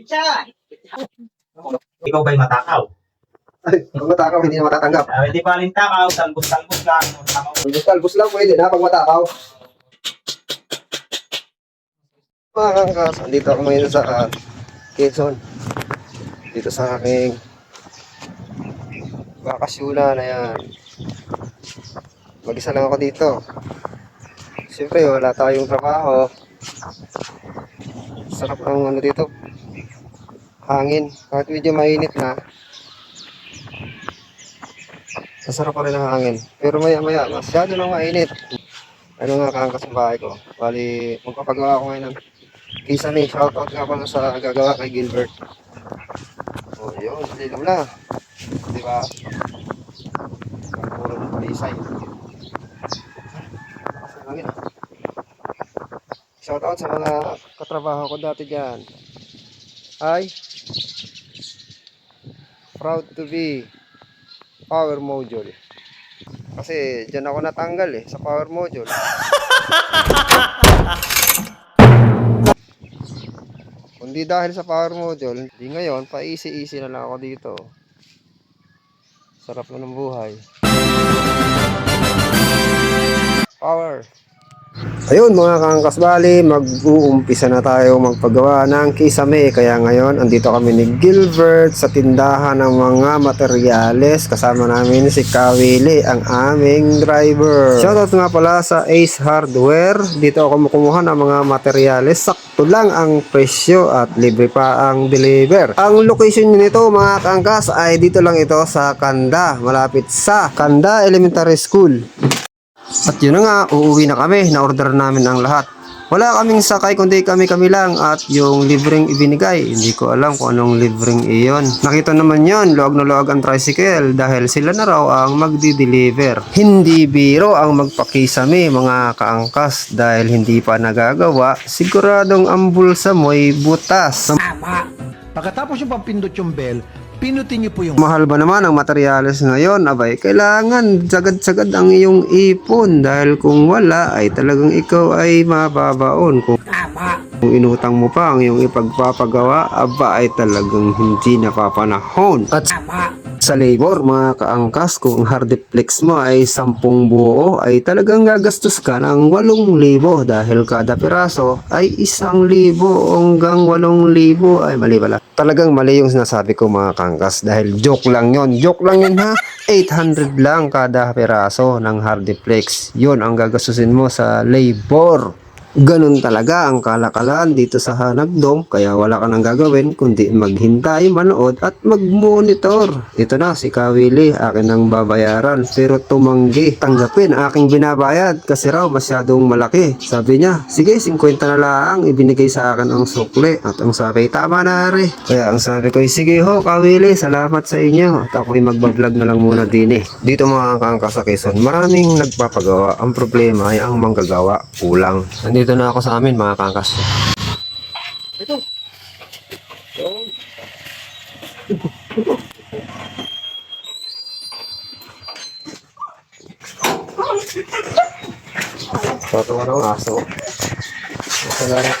Pichay! Ikaw ba'y matakaw? Ay, pag matakaw, hindi na matatanggap. Ah, hindi pa rin takaw, talbos-talbos lang. Takaw. Albus talbos lang pwede na pag matakaw. Mga kangkas, andito ako ngayon sa uh, Quezon. Dito sa aking bakasyuna na yan. Mag-isa lang ako dito. Siyempre, wala tayong trabaho. Sarap ang ano dito. Hangin. Kahit medyo mainit na. Masarap pa rin ang hangin. Pero maya maya, masyado nang mainit. Ano nga kaangkas ng bahay ko. Bali, magpapagawa ako ngayon ng kisame. Shoutout nga pala sa gagawa kay Gilbert. O yun, lilaw na. Di ba? Puro ng palisay. Hangin ah. Shoutout sa mga katrabaho ko dati dyan. Hi. Proud to be power module. Kasi dyan ako natanggal eh, sa power module. Kundi dahil sa power module, di ngayon, pa easy-easy na lang ako dito. Sarap na ng buhay. Power. Ayun mga kangkas bali, mag-uumpisa na tayo magpagawa ng kisame. Kaya ngayon, andito kami ni Gilbert sa tindahan ng mga materyales. Kasama namin si Kawili, ang aming driver. Shoutout nga pala sa Ace Hardware. Dito ako kumuha ng mga materyales. Sakto lang ang presyo at libre pa ang deliver. Ang location nito mga kangkas ay dito lang ito sa Kanda, malapit sa Kanda Elementary School. At yun na nga, uuwi na kami, na-order namin ang lahat. Wala kaming sakay kundi kami-kami lang at yung libreng ibinigay, hindi ko alam kung anong libreng iyon. Nakita naman yon, luwag na luwag ang tricycle dahil sila na raw ang magdi-deliver. Hindi biro ang magpakisame mga kaangkas dahil hindi pa nagagawa, siguradong ang bulsa mo'y butas. Pagkatapos yung pampindot yung bell, pinutin niyo po yung Mahal ba naman ang materyales ngayon? Abay, kailangan sagad-sagad ang iyong ipon dahil kung wala ay talagang ikaw ay mababaon. Kung, kung inutang mo pa ang iyong ipagpapagawa, aba ay talagang hindi napapanahon. At sa labor, mga kaangkas, kung hardiplex mo ay 10 buo, ay talagang gagastos ka ng 8,000 dahil kada piraso ay 1,000 hanggang 8,000 ay mali pala. Talagang mali yung sinasabi ko mga kangkas dahil joke lang yon Joke lang yun ha. 800 lang kada piraso ng hardiplex. Yun ang gagastusin mo sa labor. Ganun talaga ang kalakalan dito sa Hanagdom kaya wala ka nang gagawin kundi maghintay, manood at magmonitor. Ito na si Kawili, akin ang babayaran pero tumanggi. Tanggapin ang aking binabayad kasi raw masyadong malaki. Sabi niya, sige 50 na lang ibinigay sa akin ang sukle at ang sabi tama na re. Kaya ang sabi ko sige ho Kawili, salamat sa inyo at ako'y magbablog na lang muna din eh. Dito mga Quezon, maraming nagpapagawa. Ang problema ay ang manggagawa kulang. Nandito na ako sa amin mga kaangkas. Ito. Tatawa ng aso. Salamat.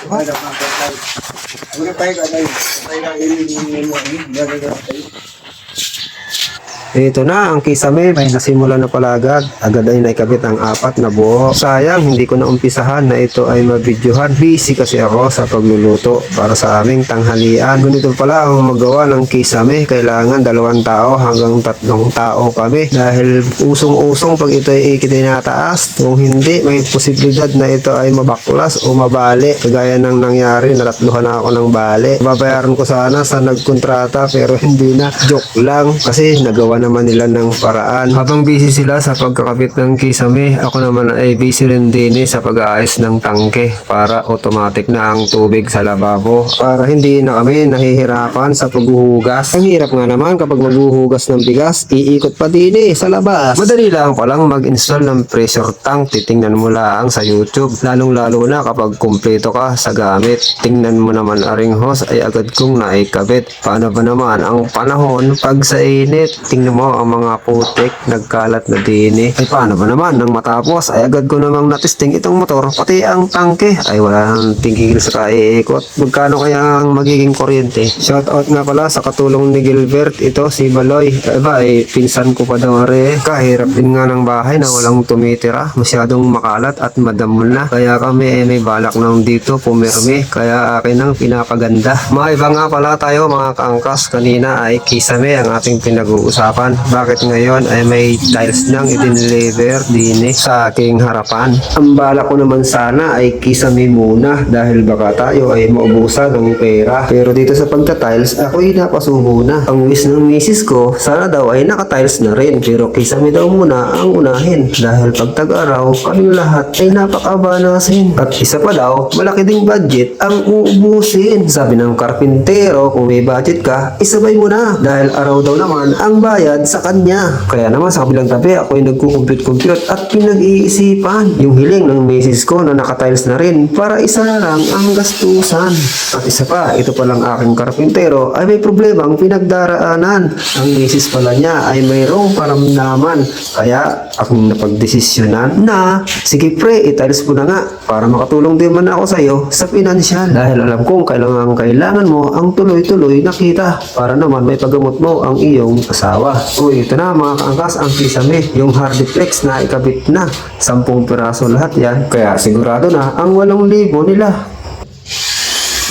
Ito na, ang kisame may nasimula na palagad. Agad ay naikabit ang apat na buo. Sayang, hindi ko na umpisahan na ito ay mabidyohan. Busy kasi ako sa pagluluto para sa aming tanghalian. Ganito pala ang magawa ng kisame. Kailangan dalawang tao hanggang tatlong tao kami. Dahil usong-usong pag ito ay ikinataas. Kung hindi, may posibilidad na ito ay mabaklas o mabali. Kagaya ng nangyari, natatluhan na ako ng bali. Babayaran ko sana sa nagkontrata pero hindi na. Joke lang kasi nagawa naman nila ng paraan. Habang busy sila sa pagkakabit ng kisame, ako naman ay busy rin din eh sa pag-aayos ng tangke para automatic na ang tubig sa lababo. Para hindi na kami nahihirapan sa paghuhugas. Ang hirap nga naman kapag maghuhugas ng bigas, iikot pa din eh sa labas. Madali lang palang mag-install ng pressure tank. Titingnan mo lang sa YouTube. Lalong lalo na kapag kumpleto ka sa gamit. Tingnan mo naman aring hose ay agad kong naikabit. Paano ba naman ang panahon pag sa init? Tingnan Tingnan mo ang mga putik nagkalat na din eh. Ay paano ba naman nang matapos ay agad ko namang natesting itong motor pati ang tangke ay wala nang tingkil sa kaiikot. Magkano kaya ang magiging kuryente? Shout out nga pala sa katulong ni Gilbert ito si Baloy. Ay ba ay pinsan ko pa daw re. Kahirap din nga ng bahay na walang tumitira. Masyadong makalat at madamol na. Kaya kami ay may balak nang dito pumirmi. Kaya akin ang pinapaganda. Maiba nga pala tayo mga kaangkas. Kanina ay kisame ang ating pinag-uusapan. Bakit ngayon ay may tiles nang idineliver din eh sa aking harapan. Ang bala ko naman sana ay kisame muna dahil baka tayo ay maubusan ng pera. Pero dito sa pagta-tiles, ako ay napasubo na. Ang wish ng misis ko, sana daw ay naka-tiles na rin. Pero kisame daw muna ang unahin. Dahil pag tag-araw, kami lahat ay napakabanasin. At isa pa daw, malaki ding budget ang uubusin. Sabi ng karpintero, kung may budget ka, isabay mo na. Dahil araw daw naman ang bayad sa kanya. Kaya naman sa kabilang tabi, ako ay nagkukumpute-compute at pinag-iisipan. Yung hiling ng misis ko na nakatiles na rin para isa na lang ang gastusan. At isa pa, ito palang aking karpintero ay may problemang pinagdaraanan. Ang misis pala niya ay mayroong paramdaman. Kaya akong napagdesisyonan na, sige pre, itiles mo na nga para makatulong din man ako sa iyo sa pinansyal. Dahil alam kong kailangan kailangan mo ang tuloy-tuloy na kita para naman may paggamot mo ang iyong asawa. Uy, ito na mga kaangkas ang kisame. Yung hardiplex na ikabit na. Sampung piraso lahat yan. Kaya sigurado na ang walong libo nila.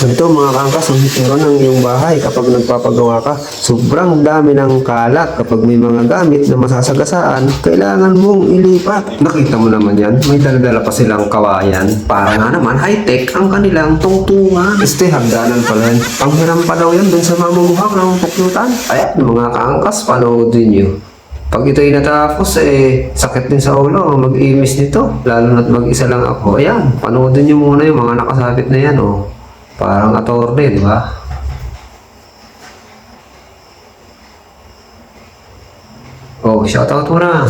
Ito mga kangkas, ang hitero ng iyong bahay kapag nagpapagawa ka. Sobrang dami ng kalat. Kapag may mga gamit na masasagasaan, kailangan mong ilipat. Nakita mo naman yan, may daladala pa silang kawayan. Para nga naman high-tech ang kanilang tungtungan. Este, hagdanan pala yan. Ang hiram pa daw yan dun sa mamumuhang ng puklutan. Ay, mga kaangkas, panoodin nyo. Pag ito'y natapos, eh, sakit din sa ulo, mag-imis nito. Lalo na't mag-isa lang ako. Ayan, panoodin nyo muna yung mga nakasabit na yan, oh. Parang atorde, di ba? Oh, shoutout mo na.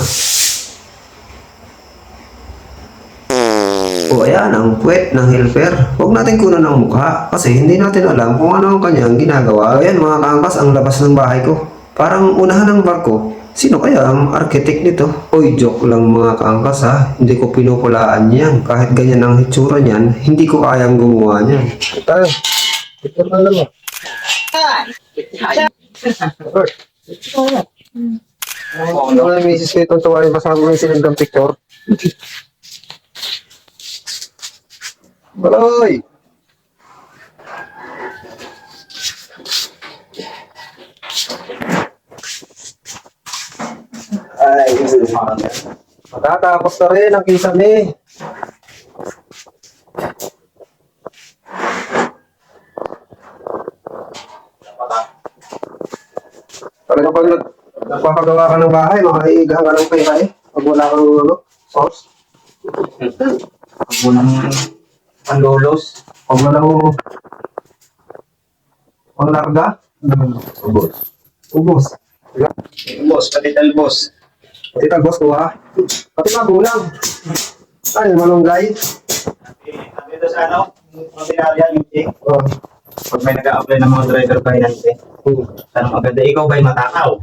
O ayan, ang puwet ng helper. Huwag natin kunan ng mukha kasi hindi natin alam kung ano ang kanyang ginagawa. Ayan mga kaangkas, ang labas ng bahay ko. Parang unahan ng barko. Sino kaya ang architect nito? Oy, joke lang mga kaangkas ha. Hindi ko pinupulaan yan. Kahit ganyan ang hitsura niyan, hindi ko kayang gumawa niyan. Tayo. Picture na lang Ano na yung misis ko itong tuwa kasama ko yung sinagdang picture? Baloy! Ay, matatapos na rin ang kisame. Talaga pag nag, nagpapagawa ka ng bahay, makaigahan ka ng pera eh. Pag wala kang ano, source. Huwag mo nang panlolos. Pag wala mo pang larga, Ubos. ubos. Boss, pati talbos. Pati talbos ko ha. Pati magulang. Ay, malunggay. Dito sa ano, mabinarya yung check. Oh. Pag may nag-a-apply ng mga driver finance eh. Tanong agad, eh, ikaw ba'y matakaw?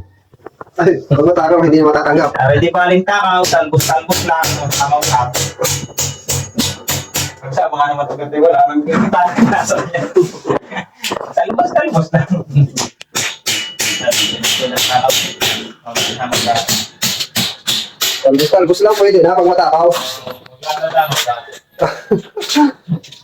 Ay, pag matakaw, hindi na matatanggap. Ah, Hindi pa rin takaw, talbos-talbos lang, tamaw lang. Pag sa mga naman agad, eh, wala nang kita nasa niya. Talbos-talbos lang. Talbos, talbos lang pwede na pag matakaw.